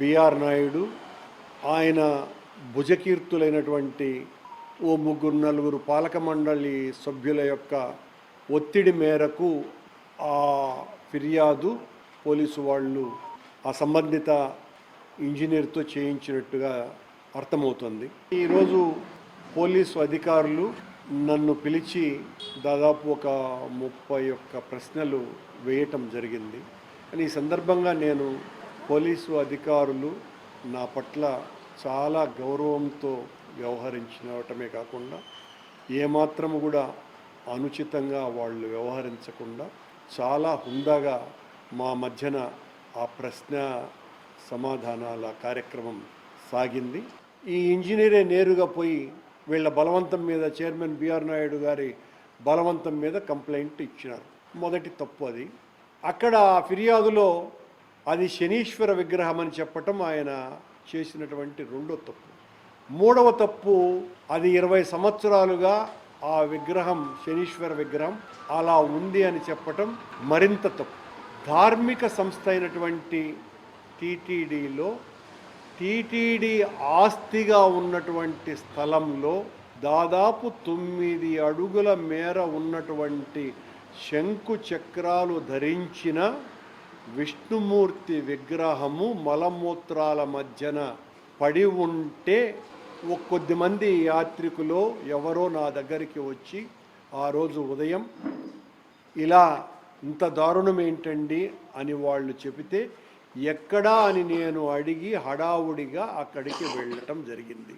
BR Naidu ఆయన భుజకీర్తులైనటువంటి ఓ ముగ్గురు నలుగురు పాలక మండలి సభ్యుల యొక్క ఒత్తిడి మేరకు ఆ ఫిర్యాదు పోలీసు వాళ్ళు ఆ సంబంధిత ఇంజనీర్తో చేయించినట్టుగా అర్థమవుతుంది. ఈరోజు పోలీసు అధికారులు నన్ను పిలిచి దాదాపు ఒక ముప్పై ఒక్క ప్రశ్నలు వేయటం జరిగింది. అని ఈ సందర్భంగా నేను పోలీసు అధికారులు నా పట్ల చాలా గౌరవంతో వ్యవహరించటమే కాకుండా ఏమాత్రము కూడా అనుచితంగా వాళ్ళు వ్యవహరించకుండా చాలా హుందాగా మా మధ్యన ఆ ప్రశ్న సమాధానాల కార్యక్రమం సాగింది. ఈ ఇంజనీరే నేరుగా పోయి వీళ్ళ బలవంతం మీద చైర్మన్ బిఆర్ నాయుడు గారి బలవంతం మీద కంప్లైంట్ ఇచ్చినారు. మొదటి తప్పు అది. అక్కడ ఆ ఫిర్యాదులో అది శనీశ్వర విగ్రహం అని చెప్పటం ఆయన చేసినటువంటి రెండో తప్పు. మూడవ తప్పు అది ఇరవై సంవత్సరాలుగా ఆ విగ్రహం శనీశ్వర విగ్రహం అలా ఉంది అని చెప్పటం మరింత తప్పు. ధార్మిక సంస్థ అయినటువంటి టీటీడీలో టీటీడీ ఆస్తిగా ఉన్నటువంటి స్థలంలో దాదాపు తొమ్మిది అడుగుల మేర ఉన్నటువంటి శంకు చక్రాలు ధరించిన విష్ణుమూర్తి విగ్రహము మలమూత్రాల మధ్యన పడి ఉంటే కొద్ది కొద్దిమంది యాత్రికులు ఎవరో నా దగ్గరికి వచ్చి ఆ రోజు ఉదయం ఇలా ఇంత దారుణం ఏంటండి అని వాళ్ళు చెబితే ఎక్కడా? అని నేను అడిగి హడావుడిగా అక్కడికి వెళ్ళటం జరిగింది.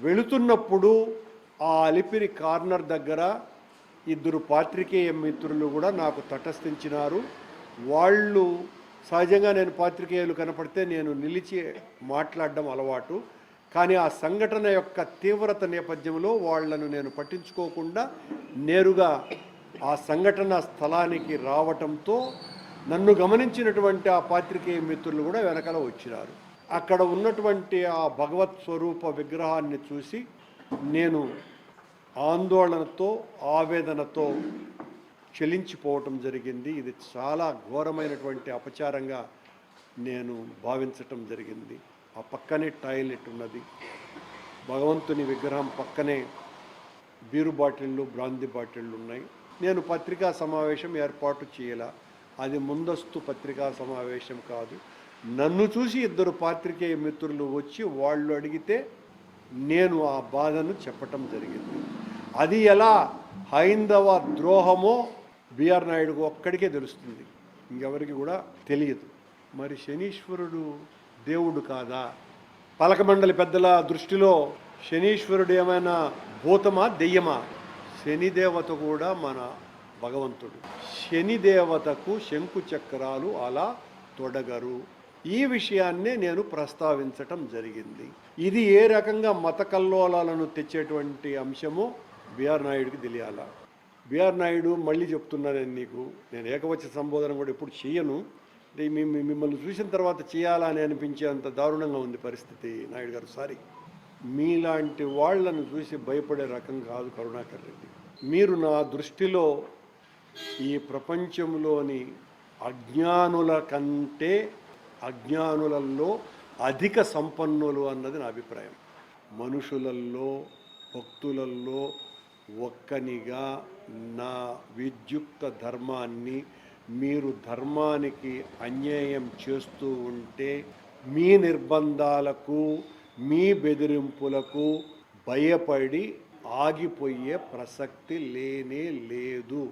వెళుతున్నప్పుడు ఆ అలిపిరి కార్నర్ దగ్గర ఇద్దరు పాత్రికేయ మిత్రులు కూడా నాకు తటస్థించినారు. వాళ్ళు సహజంగా నేను పాత్రికేయులు కనపడితే నేను నిలిచి మాట్లాడడం అలవాటు. కానీ ఆ సంఘటన యొక్క తీవ్రత నేపథ్యంలో వాళ్ళను నేను పట్టించుకోకుండా నేరుగా ఆ సంఘటన స్థలానికి రావటంతో నన్ను గమనించినటువంటి ఆ పాత్రికేయ మిత్రులు కూడా వెనకాల వచ్చినారు. అక్కడ ఉన్నటువంటి ఆ భగవత్ స్వరూప విగ్రహాన్ని చూసి నేను ఆందోళనతో ఆవేదనతో చెలించిపోవటం జరిగింది. ఇది చాలా ఘోరమైనటువంటి అపచారంగా నేను భావించటం జరిగింది. ఆ పక్కనే టాయిలెట్ ఉన్నది. భగవంతుని విగ్రహం పక్కనే బీరు బాటిళ్ళు బ్రాంది బాటిళ్ళు ఉన్నాయి. నేను పత్రికా సమావేశం ఏర్పాటు చేయాల. అది ముందస్తు పత్రికా సమావేశం కాదు. నన్ను చూసి ఇద్దరు పాత్రికేయ మిత్రులు వచ్చి వాళ్ళు అడిగితే నేను ఆ బాధను చెప్పటం జరిగింది. అది ఎలా? హైందవ ద్రోహమో బిఆర్ నాయుడుకు ఒక్కడికే తెలుస్తుంది. ఇంకెవరికి కూడా తెలియదు. మరి శనీశ్వరుడు దేవుడు కాదా? పలకమండలి పెద్దల దృష్టిలో శనీశ్వరుడు ఏమైనా భూతమా దెయ్యమా? శనిదేవత కూడా మన భగవంతుడు. శనిదేవతకు శంకు చక్రాలు అలా తొడగరు. ఈ విషయాన్నే నేను ప్రస్తావించటం జరిగింది. ఇది ఏ రకంగా మత కల్లోలాలను తెచ్చేటువంటి అంశము బిఆర్ నాయుడికి తెలియాలా? బీఆర్ నాయుడు మళ్ళీ చెప్తున్నా నేను నీకు. నేను ఏకవచన సంబోధన కూడా ఎప్పుడు చేయను. మిమ్మల్ని చూసిన తర్వాత చేయాలని అనిపించేంత దారుణంగా ఉంది పరిస్థితి నాయుడు గారు. సారీ. మీలాంటి వాళ్ళను చూసి భయపడే రకం కాదు కరుణాకర్ రెడ్డి. మీరు నా దృష్టిలో ఈ ప్రపంచంలోని అజ్ఞానుల కంటే అజ్ఞానులలో అధిక సంపన్నులు అన్నది నా అభిప్రాయం. మనుషులల్లో భక్తులల్లో ఒక్కనిగా నా విద్యుక్త ధర్మాన్ని మీరు ధర్మానికి అన్యాయం చేస్తూ ఉంటే మీ నిర్బంధాలకు మీ బెదిరింపులకు భయపడి ఆగిపోయే ప్రసక్తి లేనే లేదు.